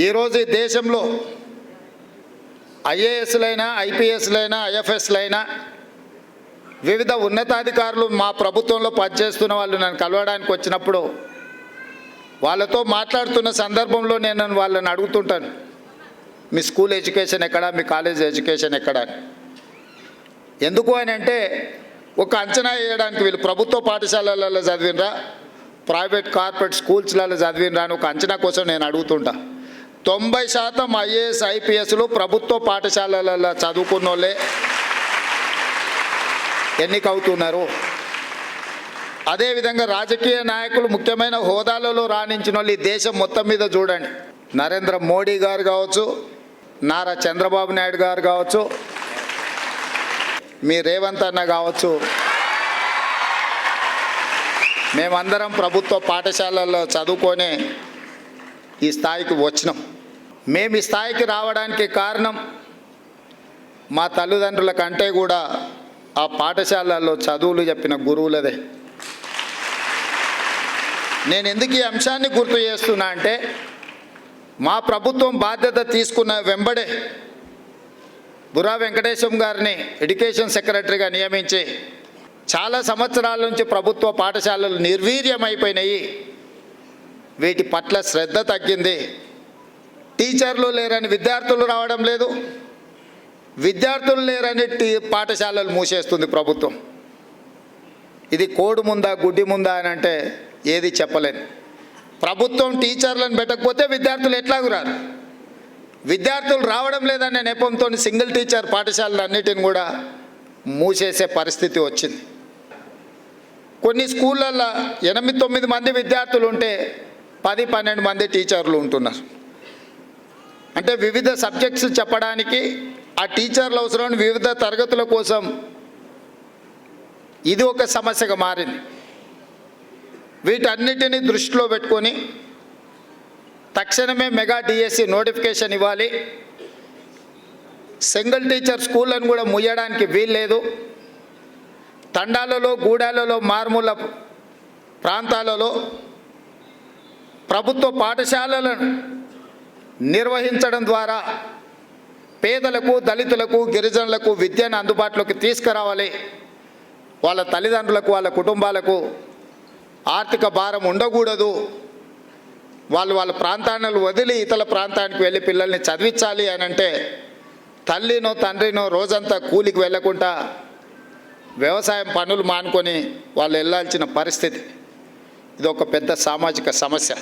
ఈరోజు ఈ దేశంలో ఐఏఎస్లైనా ఐపీఎస్లైనా ఐఎఫ్ఎస్లైనా వివిధ ఉన్నతాధికారులు మా ప్రభుత్వంలో పనిచేస్తున్న వాళ్ళు నన్ను కలవడానికి వచ్చినప్పుడు వాళ్ళతో మాట్లాడుతున్న సందర్భంలో నేను వాళ్ళని అడుగుతుంటాను. మీ స్కూల్ ఎడ్యుకేషన్ ఎక్కడా? మీ కాలేజ్ ఎడ్యుకేషన్ ఎక్కడా? ఎందుకు అని అంటే ఒక అంచనా వేయడానికి వీళ్ళు ప్రభుత్వ పాఠశాలలలో చదివినరా? ప్రైవేట్ కార్పొరేట్ స్కూల్స్లలో చదివినరా అని ఒక అంచనా కోసం నేను అడుగుతుంటా. తొంభై శాతం ఐఏఎస్ ఐపీఎస్లు ప్రభుత్వ పాఠశాలలలో చదువుకున్న వాళ్ళే ఎన్నికవుతున్నారు. అదేవిధంగా రాజకీయ నాయకులు ముఖ్యమైన హోదాలలో రాణించిన వాళ్ళు ఈ దేశం మొత్తం మీద చూడండి. నరేంద్ర మోడీ గారు కావచ్చు నారా చంద్రబాబు నాయుడు గారు కావచ్చు మీ రేవంత్ అన్న కావచ్చు. మేమందరం ప్రభుత్వ పాఠశాలల్లో చదువుకొని ఈ స్థాయికి వచ్చినాం. మేము ఈ స్థాయికి రావడానికి కారణం మా తల్లిదండ్రుల కంటే కూడా ఆ పాఠశాలల్లో చదువులు చెప్పిన గురువులదే. నేను ఎందుకు ఈ అంశాన్ని గుర్తు చేస్తున్నా అంటే మా ప్రభుత్వం బాధ్యత తీసుకున్న వెంబడే బురా వెంకటేశం గారిని ఎడ్యుకేషన్ సెక్రటరీగా నియమించి చాలా సంవత్సరాల నుంచి ప్రభుత్వ పాఠశాలలు నిర్వీర్యమైపోయినాయి. వీటి పట్ల శ్రద్ధ తగ్గింది. టీచర్లు లేరని విద్యార్థులు రావడం లేదు. విద్యార్థులు లేరని టీ పాఠశాలలు మూసేస్తుంది ప్రభుత్వం. ఇది కోడు ముందా గుడ్డి ముందా అని అంటే ఏది చెప్పలేను ప్రభుత్వం టీచర్లను పెట్టకపోతే విద్యార్థులు ఎట్లాగూ రారు. విద్యార్థులు రావడం లేదనే నెపంతో సింగిల్ టీచర్ పాఠశాలలు అన్నిటిని కూడా మూసేసే పరిస్థితి వచ్చింది. కొన్ని స్కూళ్ళల్లో ఎనిమిది తొమ్మిది మంది విద్యార్థులు ఉంటే పది పన్నెండు మంది టీచర్లు ఉంటున్నారు. అంటే వివిధ సబ్జెక్ట్స్ చెప్పడానికి ఆ టీచర్లు అవసరం వివిధ తరగతుల కోసం. ఇది ఒక సమస్యగా మారింది. వీటన్నిటిని దృష్టిలో పెట్టుకొని తక్షణమే మెగా డిఎస్సి నోటిఫికేషన్ ఇవ్వాలి. సింగిల్ టీచర్ స్కూళ్ళను కూడా ముయ్యడానికి వీల్లేదు. తండాలలో గూడాలలో మారుమూల ప్రాంతాలలో ప్రభుత్వ పాఠశాలలను నిర్వహించడం ద్వారా పేదలకు దళితులకు గిరిజనులకు విద్యను అందుబాటులోకి తీసుకురావాలి. వాళ్ళ తల్లిదండ్రులకు వాళ్ళ కుటుంబాలకు ఆర్థిక భారం ఉండకూడదు. వాళ్ళు వాళ్ళ ప్రాంతాలను వదిలి ఇతర ప్రాంతానికి వెళ్ళి పిల్లల్ని చదివించాలి అని అంటే తల్లినో తండ్రినో రోజంతా కూలికి వెళ్ళకుండా వ్యవసాయం పనులు మానుకొని వాళ్ళు వెళ్ళాల్సిన పరిస్థితి. ఇది ఒక పెద్ద సామాజిక సమస్య.